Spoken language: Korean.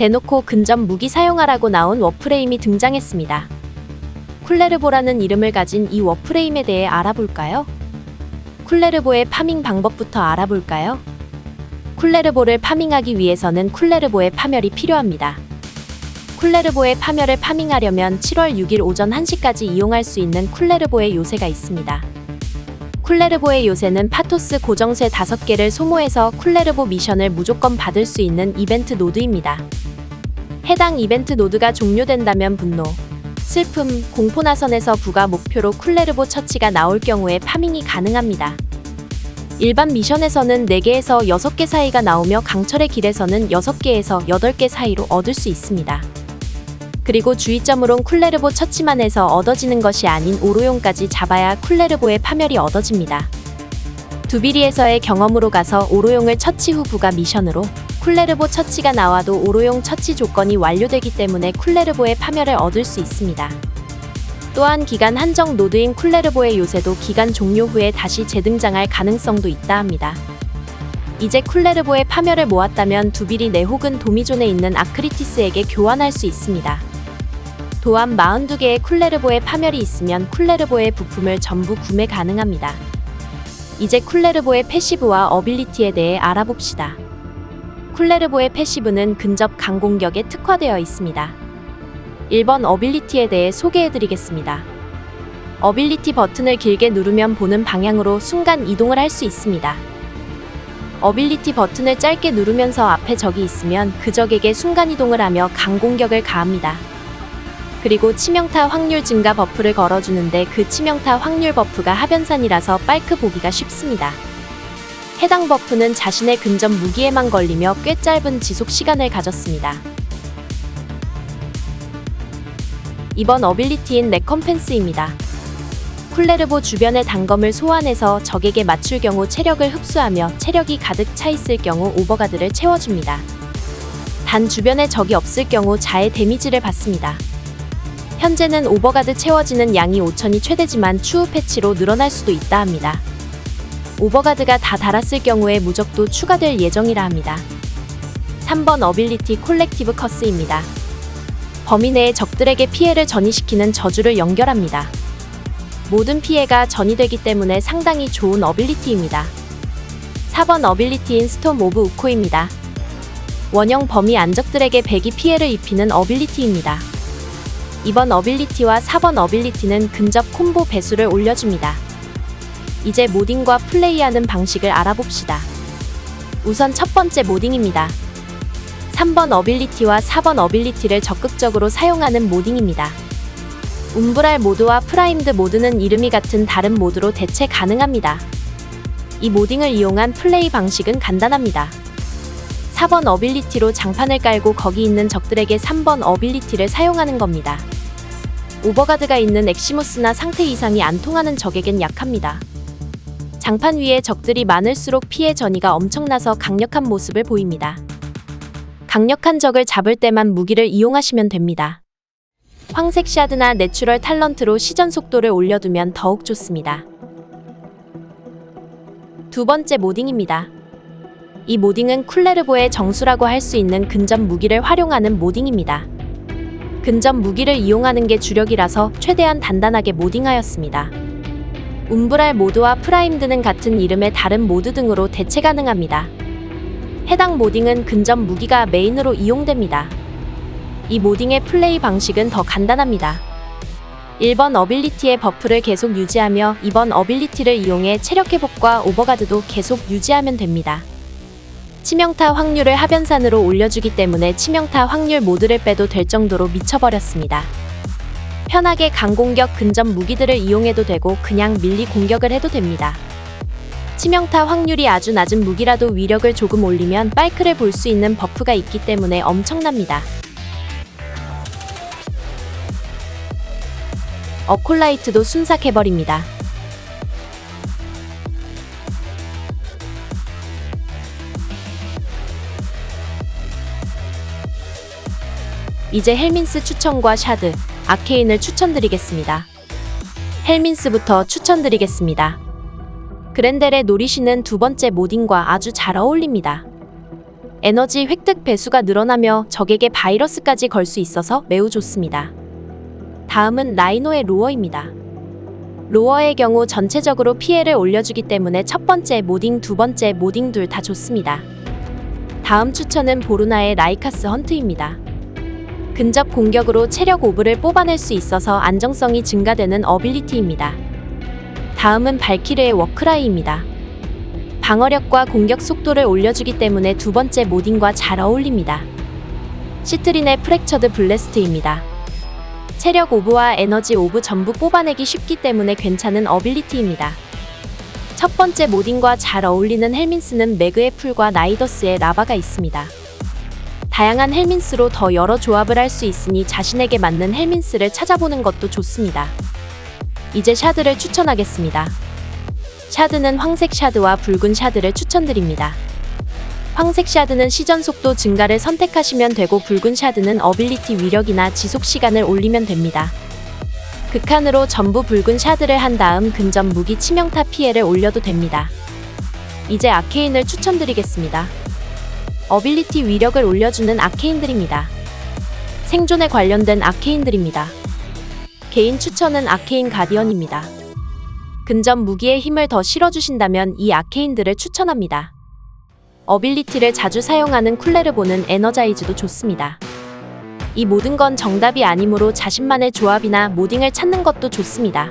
대놓고 근접 무기 사용하라고 나온 워프레임이 등장했습니다. 쿨레르보라는 이름을 가진 이 워프레임에 대해 알아볼까요? 쿨레르보의 파밍 방법부터 알아볼까요? 쿨레르보를 파밍하기 위해서는 쿨레르보의 파멸이 필요합니다. 쿨레르보의 파멸을 파밍하려면 7월 6일 오전 1시까지 이용할 수 있는 쿨레르보의 요새가 있습니다. 쿨레르보의 요새는 파토스 고정쇠 5개를 소모해서 쿨레르보 미션을 무조건 받을 수 있는 이벤트 노드입니다. 해당 이벤트 노드가 종료된다면 분노, 슬픔, 공포나선에서 부가 목표로 쿨레르보 처치가 나올 경우에 파밍이 가능합니다. 일반 미션에서는 4개에서 6개 사이가 나오며 강철의 길에서는 6개에서 8개 사이로 얻을 수 있습니다. 그리고 주의점으론 쿨레르보 처치만 해서 얻어지는 것이 아닌 오로용까지 잡아야 쿨레르보의 파멸이 얻어집니다. 두비리에서의 경험으로 가서 오로용을 처치 후 부가 미션으로 쿨레르보 처치가 나와도 오로용 처치 조건이 완료되기 때문에 쿨레르보의 파멸을 얻을 수 있습니다. 또한 기간 한정 노드인 쿨레르보의 요새도 기간 종료 후에 다시 재등장할 가능성도 있다 합니다. 이제 쿨레르보의 파멸을 모았다면 두비리 내 혹은 도미존에 있는 아크리티스에게 교환할 수 있습니다. 또한 42개의 쿨레르보의 파멸이 있으면 쿨레르보의 부품을 전부 구매 가능합니다. 이제 쿨레르보의 패시브와 어빌리티에 대해 알아봅시다. 쿨레르보의 패시브는 근접 강공격에 특화되어 있습니다. 1번 어빌리티에 대해 소개해드리겠습니다. 어빌리티 버튼을 길게 누르면 보는 방향으로 순간 이동을 할 수 있습니다. 어빌리티 버튼을 짧게 누르면서 앞에 적이 있으면 그 적에게 순간 이동을 하며 강공격을 가합니다. 그리고 치명타 확률 증가 버프를 걸어주는데 그 치명타 확률 버프가 하변산이라서 빨크 보기가 쉽습니다. 해당 버프는 자신의 근접 무기에만 걸리며 꽤 짧은 지속 시간을 가졌습니다. 이번 어빌리티인 레컴펜스입니다. 쿨레르보 주변의 단검을 소환해서 적에게 맞출 경우 체력을 흡수하며 체력이 가득 차 있을 경우 오버가드를 채워줍니다. 단 주변에 적이 없을 경우 자해 데미지를 받습니다. 현재는 오버가드 채워지는 양이 5천이 최대지만 추후 패치로 늘어날 수도 있다 합니다. 오버가드가 다 달았을 경우에 무적도 추가될 예정이라 합니다. 3번 어빌리티 콜렉티브 커스입니다. 범위 내의 적들에게 피해를 전이시키는 저주를 연결합니다. 모든 피해가 전이되기 때문에 상당히 좋은 어빌리티입니다. 4번 어빌리티인 스톰 오브 우코입니다. 원형 범위 안적들에게 배기 피해를 입히는 어빌리티입니다. 이번 어빌리티와 4번 어빌리티는 근접 콤보 배수를 올려줍니다. 이제 모딩과 플레이하는 방식을 알아봅시다. 우선 첫 번째 모딩입니다. 3번 어빌리티와 4번 어빌리티를 적극적으로 사용하는 모딩입니다. 움브랄 모드와 프라임드 모드는 이름이 같은 다른 모드로 대체 가능합니다. 이 모딩을 이용한 플레이 방식은 간단합니다. 4번 어빌리티로 장판을 깔고 거기 있는 적들에게 3번 어빌리티를 사용하는 겁니다. 오버가드가 있는 엑시모스나 상태 이상이 안 통하는 적에겐 약합니다. 장판 위에 적들이 많을수록 피해 전이가 엄청나서 강력한 모습을 보입니다. 강력한 적을 잡을 때만 무기를 이용하시면 됩니다. 황색 샤드나 내추럴 탤런트로 시전 속도를 올려두면 더욱 좋습니다. 두 번째 모딩입니다. 이 모딩은 쿨레르보의 정수라고 할 수 있는 근접 무기를 활용하는 모딩입니다. 근접 무기를 이용하는 게 주력이라서 최대한 단단하게 모딩하였습니다. 움브랄 모드와 프라임드는 같은 이름의 다른 모드 등으로 대체 가능합니다. 해당 모딩은 근접 무기가 메인으로 이용됩니다. 이 모딩의 플레이 방식은 더 간단합니다. 1번 어빌리티의 버프를 계속 유지하며 2번 어빌리티를 이용해 체력 회복과 오버가드도 계속 유지하면 됩니다. 치명타 확률을 하변산으로 올려주기 때문에 치명타 확률 모드를 빼도 될 정도로 미쳐버렸습니다. 편하게 강공격 근접 무기들을 이용해도 되고 그냥 밀리 공격을 해도 됩니다. 치명타 확률이 아주 낮은 무기라도 위력을 조금 올리면 빨크를 볼 수 있는 버프가 있기 때문에 엄청납니다. 어콜라이트도 순삭해버립니다. 이제 헬민스 추천과 샤드, 아케인을 추천드리겠습니다. 헬민스부터 추천드리겠습니다. 그랜델의 노리시는 두 번째 모딩과 아주 잘 어울립니다. 에너지 획득 배수가 늘어나며 적에게 바이러스까지 걸 수 있어서 매우 좋습니다. 다음은 라이노의 로어입니다. 로어의 경우 전체적으로 피해를 올려주기 때문에 첫 번째 모딩, 두 번째 모딩 둘 다 좋습니다. 다음 추천은 보루나의 라이카스 헌트입니다. 근접 공격으로 체력 오브를 뽑아낼 수 있어서 안정성이 증가되는 어빌리티입니다. 다음은 발키르의 워크라이입니다. 방어력과 공격 속도를 올려주기 때문에 두 번째 모딩과 잘 어울립니다. 시트린의 프랙처드 블래스트입니다. 체력 오브와 에너지 오브 전부 뽑아내기 쉽기 때문에 괜찮은 어빌리티입니다. 첫 번째 모딩과 잘 어울리는 헬민스는 매그의 풀과 나이더스의 라바가 있습니다. 다양한 헬민스로 더 여러 조합을 할 수 있으니 자신에게 맞는 헬민스를 찾아보는 것도 좋습니다. 이제 샤드를 추천하겠습니다. 샤드는 황색 샤드와 붉은 샤드를 추천드립니다. 황색 샤드는 시전 속도 증가를 선택하시면 되고 붉은 샤드는 어빌리티 위력이나 지속 시간을 올리면 됩니다. 극한으로 전부 붉은 샤드를 한 다음 근접 무기 치명타 피해를 올려도 됩니다. 이제 아케인을 추천드리겠습니다. 어빌리티 위력을 올려주는 아케인들입니다. 생존에 관련된 아케인들입니다. 개인 추천은 아케인 가디언입니다. 근접 무기의 힘을 더 실어주신다면 이 아케인들을 추천합니다. 어빌리티를 자주 사용하는 쿨레르보는 에너자이즈도 좋습니다. 이 모든 건 정답이 아니므로 자신만의 조합이나 모딩을 찾는 것도 좋습니다.